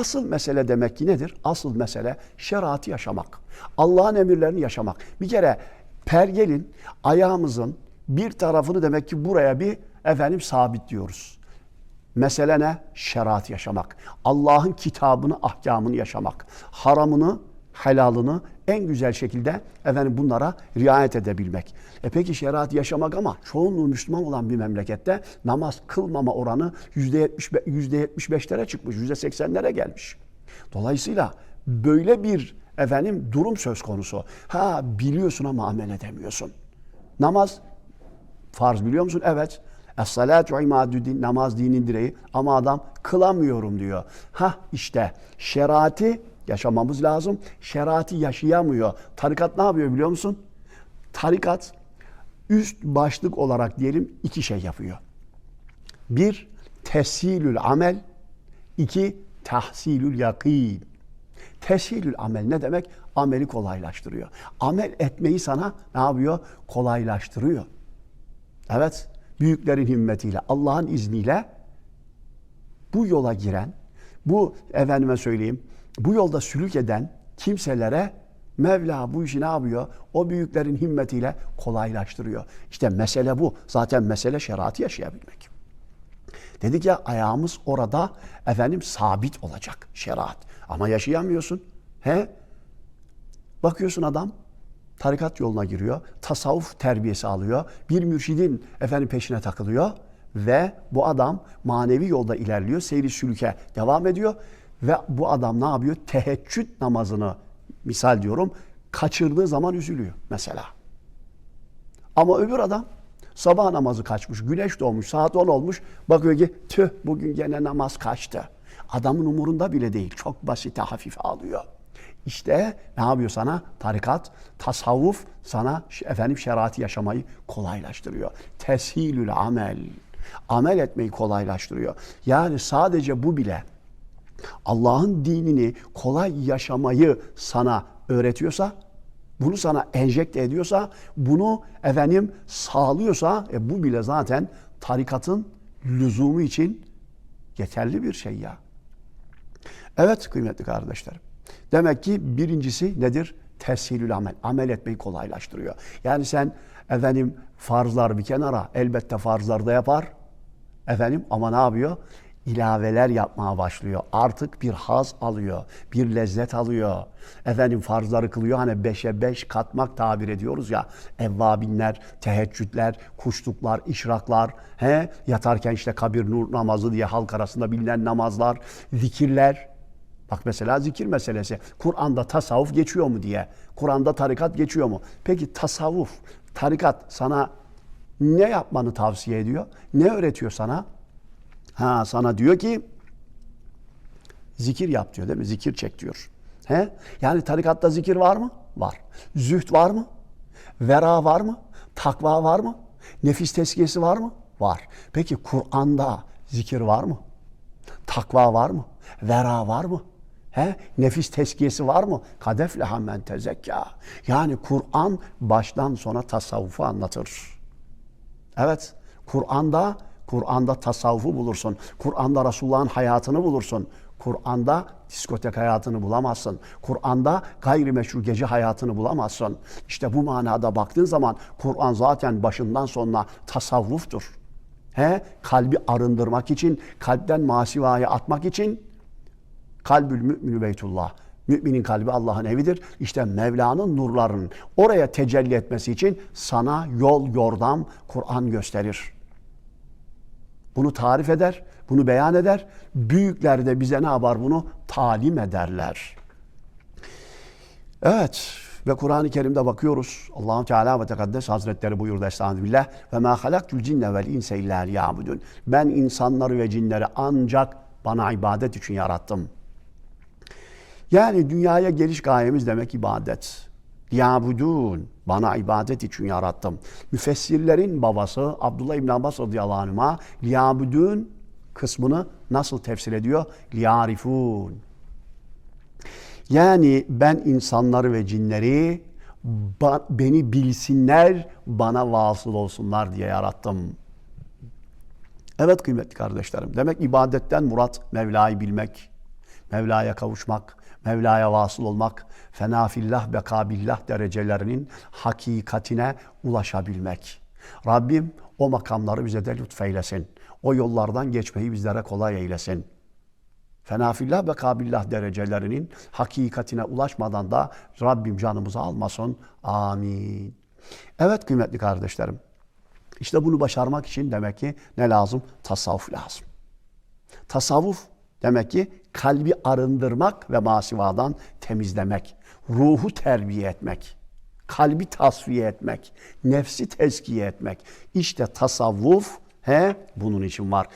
Asıl mesele demek ki nedir? Asıl mesele şeriatı yaşamak. Allah'ın emirlerini yaşamak. Bir kere pergelin ayağımızın bir tarafını demek ki buraya bir efendim sabitliyoruz. Mesele ne? Şeriat yaşamak. Allah'ın kitabını, ahkamını yaşamak. Haramını, helalını en güzel şekilde efendim bunlara riayet edebilmek. E peki şeriat yaşamak ama çoğunluğu Müslüman olan bir memlekette namaz kılmama oranı %70, %75'lere çıkmış, %80'lere gelmiş. Dolayısıyla böyle bir efendim durum söz konusu. Ha biliyorsun ama amel edemiyorsun. Namaz farz biliyor musun? Evet. Es-salatu imadüddin namaz dinin direği ama adam kılamıyorum diyor. Ha işte şerati yaşamamız lazım. Şerati yaşayamıyor. Tarikat ne yapıyor biliyor musun? Tarikat üst başlık olarak diyelim iki şey yapıyor. Bir, teshilül amel. iki tahsilül yakin. Teshilül amel ne demek? Ameli kolaylaştırıyor. Amel etmeyi sana ne yapıyor? Kolaylaştırıyor. Evet, büyüklerin himmetiyle, Allah'ın izniyle bu yola giren, bu efendime söyleyeyim, bu yolda sülük eden kimselere Mevla bu işi ne yapıyor? O büyüklerin himmetiyle kolaylaştırıyor. İşte mesele bu. Zaten mesele şeriatı yaşayabilmek. Dedik ya ayağımız orada efendim sabit olacak şeriat. Ama yaşayamıyorsun. He? Bakıyorsun adam tarikat yoluna giriyor. Tasavvuf terbiyesi alıyor. Bir mürşidin efendim peşine takılıyor ve bu adam manevi yolda ilerliyor. Seyri sülüke devam ediyor ve bu adam ne yapıyor? Teheccüd namazını misal diyorum kaçırdığı zaman üzülüyor mesela. Ama öbür adam sabah namazı kaçmış, güneş doğmuş, saat 10 olmuş. Bakıyor ki tüh bugün gene namaz kaçtı. Adamın umurunda bile değil. Çok basite hafife alıyor. İşte ne yapıyor sana? Tarikat, tasavvuf sana efendim şeriatı yaşamayı kolaylaştırıyor. Teshilül amel. Amel etmeyi kolaylaştırıyor. Yani sadece bu bile Allah'ın dinini kolay yaşamayı sana öğretiyorsa, bunu sana enjekte ediyorsa, bunu efendim sağlıyorsa, e bu bile zaten tarikatın lüzumu için yeterli bir şey ya. Evet kıymetli kardeşlerim. Demek ki birincisi nedir? Teshilül amel. Amel etmeyi kolaylaştırıyor. Yani sen efendim farzlar bir kenara elbette farzlar da yapar. Efendim ama ne yapıyor? ilaveler yapmaya başlıyor. Artık bir haz alıyor, bir lezzet alıyor. Efendim farzları kılıyor. Hani beşe beş katmak tabir ediyoruz ya. Evvabinler, teheccüdler, kuşluklar, işraklar. He? Yatarken işte kabir nur namazı diye halk arasında bilinen namazlar, zikirler. Bak mesela zikir meselesi. Kur'an'da tasavvuf geçiyor mu diye. Kur'an'da tarikat geçiyor mu? Peki tasavvuf, tarikat sana ne yapmanı tavsiye ediyor? Ne öğretiyor sana? Ha sana diyor ki zikir yap diyor değil mi? Zikir çek diyor. He? Yani tarikatta zikir var mı? Var. Zühd var mı? Vera var mı? Takva var mı? Nefis tezkiyesi var mı? Var. Peki Kur'an'da zikir var mı? Takva var mı? Vera var mı? He? Nefis tezkiyesi var mı? Kadefleha men tezekka. Yani Kur'an baştan sona tasavvufu anlatır. Evet. Kur'an'da Kur'an'da tasavvufu bulursun. Kur'an'da Resulullah'ın hayatını bulursun. Kur'an'da diskotek hayatını bulamazsın. Kur'an'da gayrimeşru gece hayatını bulamazsın. İşte bu manada baktığın zaman Kur'an zaten başından sonuna tasavvuftur. He? Kalbi arındırmak için, kalpten masivaya atmak için kalbül müminü beytullah. Müminin kalbi Allah'ın evidir. İşte Mevla'nın nurlarının oraya tecelli etmesi için sana yol yordam Kur'an gösterir. Bunu tarif eder, bunu beyan eder. Büyükler de bize ne yapar bunu? Talim ederler. Evet ve Kur'an-ı Kerim'de bakıyoruz. Allahu Teala ve Tekaddes Hazretleri buyurdu Estağfirullah ve ma halaktul cinne vel insa illa. Ben insanları ve cinleri ancak bana ibadet için yarattım. Yani dünyaya geliş gayemiz demek ibadet. Yabudun. Bana ibadet için yarattım. Müfessirlerin babası Abdullah İbn Abbas radıyallahu anh'a liyabudun kısmını nasıl tefsir ediyor? Liyarifun. Yani ben insanları ve cinleri beni bilsinler, bana vasıl olsunlar diye yarattım. Evet kıymetli kardeşlerim. Demek ibadetten murat Mevla'yı bilmek. Mevla'ya kavuşmak, Mevla'ya vasıl olmak, fenafillah ve kabillah derecelerinin hakikatine ulaşabilmek. Rabbim o makamları bize de lütfeylesin. O yollardan geçmeyi bizlere kolay eylesin. Fenafillah ve kabillah derecelerinin hakikatine ulaşmadan da Rabbim canımızı almasın. Amin. Evet kıymetli kardeşlerim. İşte bunu başarmak için demek ki ne lazım? Tasavvuf lazım. Tasavvuf demek ki kalbi arındırmak ve masivadan temizlemek, ruhu terbiye etmek, kalbi tasfiye etmek, nefsi tezkiye etmek. İşte tasavvuf he bunun için var.